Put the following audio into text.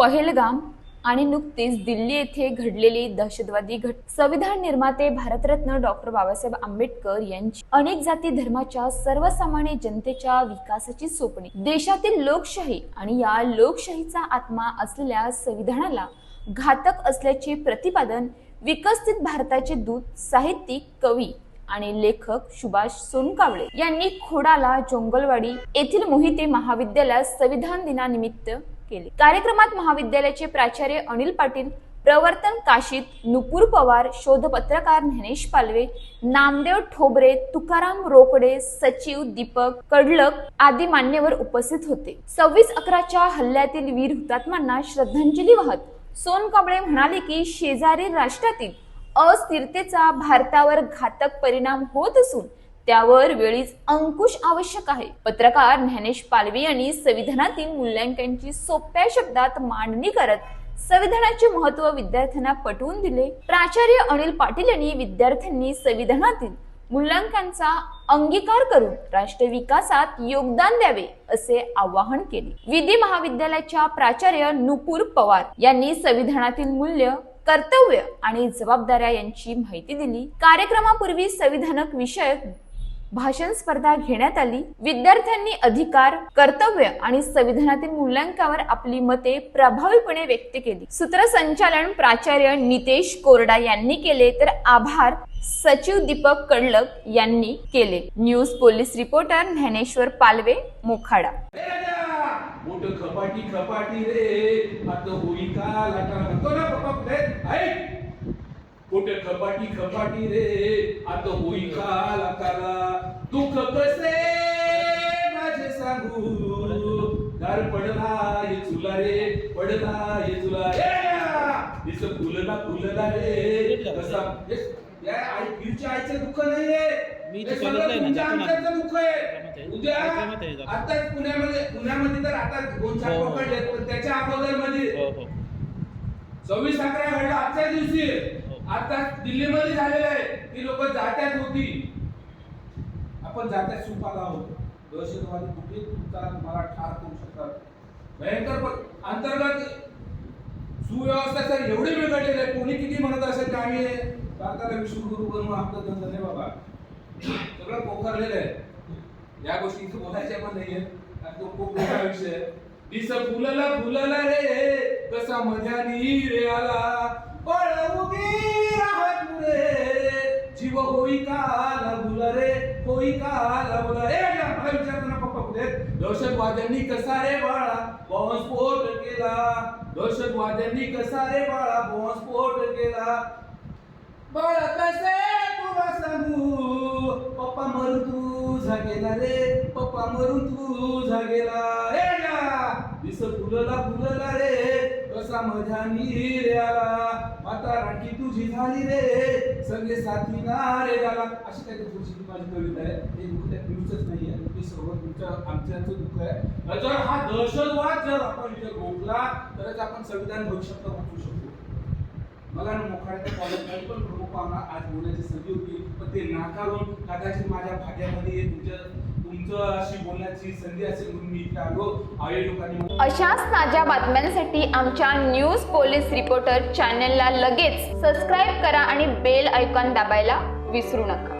पहेलगाम आणि नुकतीच दिल्ली येथे घडलेली दहशतवादी घट संविधान निर्माते भारतरत्न डॉक्टर बाबासाहेब आंबेडकर यांची अनेक जाती धर्माच्या सर्वसामान्य जनतेच्या विकासाची सोपणी. देशातील लोकशाही आणि या लोकशाहीचा आत्मा असलेल्या संविधानाला घातक असल्याचे प्रतिपादन विकसित भारताचे दूत साहित्यिक कवी आणि लेखक सुभाष सोनकावळे यांनी खोडाला जोंगलवाडी येथील मोहिते महाविद्यालयात संविधान दिनानिमित्त केले. कार्यक्रमात महाविद्यालयाचे प्राचार्य अनिल पाटील प्रवर्तन काशीत नुपूर पवार शोधपत्रकार ज्ञानेश पालवे नामदेव ठोबरे तुकाराम रोकडे सचिव दीपक कडलक आदी मान्यवर उपस्थित होते. सव्वीस अकराच्या हल्ल्यातील वीर हुतात्म्यांना श्रद्धांजली वाहत सोनकांबळे म्हणाले की शेजारी राष्ट्रातील अस्थिरतेचा भारतावर घातक परिणाम होत असून त्यावर वेळीच अंकुश आवश्यक आहे. पत्रकार ज्ञानेश पालवी यांनी संविधानातील मूल्यांकनची सोप्या शब्दात मांडणी करत संविधानाचे महत्त्व विद्यार्थ्यांना पटवून दिले. प्राचार्य अनिल पाटील यांनी विद्यार्थ्यांनी संविधानातील मूल्यांकनाचा अंगीकार करून राष्ट्र विकासात योगदान द्यावे असे आवाहन केले. विधी महाविद्यालयाच्या प्राचार्य नुपूर पवार यांनी संविधानातील मूल्य कर्तव्य आणि जबाबदाऱ्या यांची माहिती दिली. कार्यक्रमापूर्वी संविधानक विषयक भाषण स्पर्धा घेण्यात आली. विद्यार्थ्यांनी अधिकार कर्तव्य आणि संविधानातील मूल्यांकावर आपली मते प्रभावीपणे व्यक्त केली. सूत्रसंचालन प्राचार्य नितेश कोरडा यांनी केले तर आभार सचिव दीपक कडलक यांनी केले. News police reporter Dnyaneshwar Palve Mokhada. मोठ खपाटी खपाटी रे. आता होई का लाटा? ना पप्पा कुठे खपाटी खपाटी रे? आता होई का लाटाला दुःख कसे माझे सांगू दार पडला ये चुला रे पडला ये चुला. राजा दिस फुलला फुलला रे. कसा? या आई आईचं दुःख नाहीये. मी हे तुमच्या. आमच्याचं दुःख आहे. उद्या. आताच पुण्यामध्ये पुण्यामध्ये तर आता दोन चार हो, हो. पकडले पण त्याच्या अगोदरमध्ये हो हो. सव्वीस अकरा घडला आजच्या दिवशी. हो. आता दिल्लीमध्ये झालेलं आहे. ती लोक जात्यात होती. आपण जात्यात सुपाला आहोत. दहशतवादी कुठे तुमचा तुम्हाला ठार करू शकतात भयंकर अंतर्गत सुव्यवस्था तर एवढी बिघडलेली आहे. कोणी किती म्हणत असेल की आम्ही भारताला विश्वगुरु बनवून आपलं धंदा नाही बाबा. सगळं पोखरलेलं आहे. या गोष्टी इथे बोलायच्या पण नाहीये. आणि तो खूप मोठा विषय दिस फुलला फुलला रे कसा मध्यानी रे आला. होई का लागुला रे होई का लागुला रे. या, मला विचारतो ना पप्पा कुठे आहेत? दहशतवाद्यांनी कसा रे बाळा? बॉम्बस्फोट केला. दहशतवाद्यांनी कसा रे बाळा? बॉम्बस्फोट केला. बाळा कसे तुला सांगू? पप्पा मरू तू जागेला रे. पप्पा मरून तू जागेला रे या दिस फुलला फुलला रे. कसा मध्यानी रे माता राखी तुझी झाली रे. संगे साथी नारे झाला अशी काही तुझी माझी कविता आहे हे दुःख त्या पिऊचंच नाही आहे. ते सर्व तुमच्या आमच्याचं दुःख आहे. जर हा दहशतवाद जर आपण इथे रोखला तरच आपण संविधान भविष्यात वाचू शकतो मला ना मोखाड्याच्या कॉलेजमध्ये पण प्रमुख प्रमुखांना आज बोलण्याची संधी होती. पण ते नाकारून कदाचित माझ्या भाग्यामध्ये तुमच्या बोलण्याची संधी असेल म्हणून मी इथे आलो. लोकांनी अशाच ताज्या बातम्यांसाठी आमच्या न्यूज पोलीस रिपोर्टर चॅनलला लगेच सबस्क्राईब करा आणि बेल आयकॉन दाबायला विसरू नका.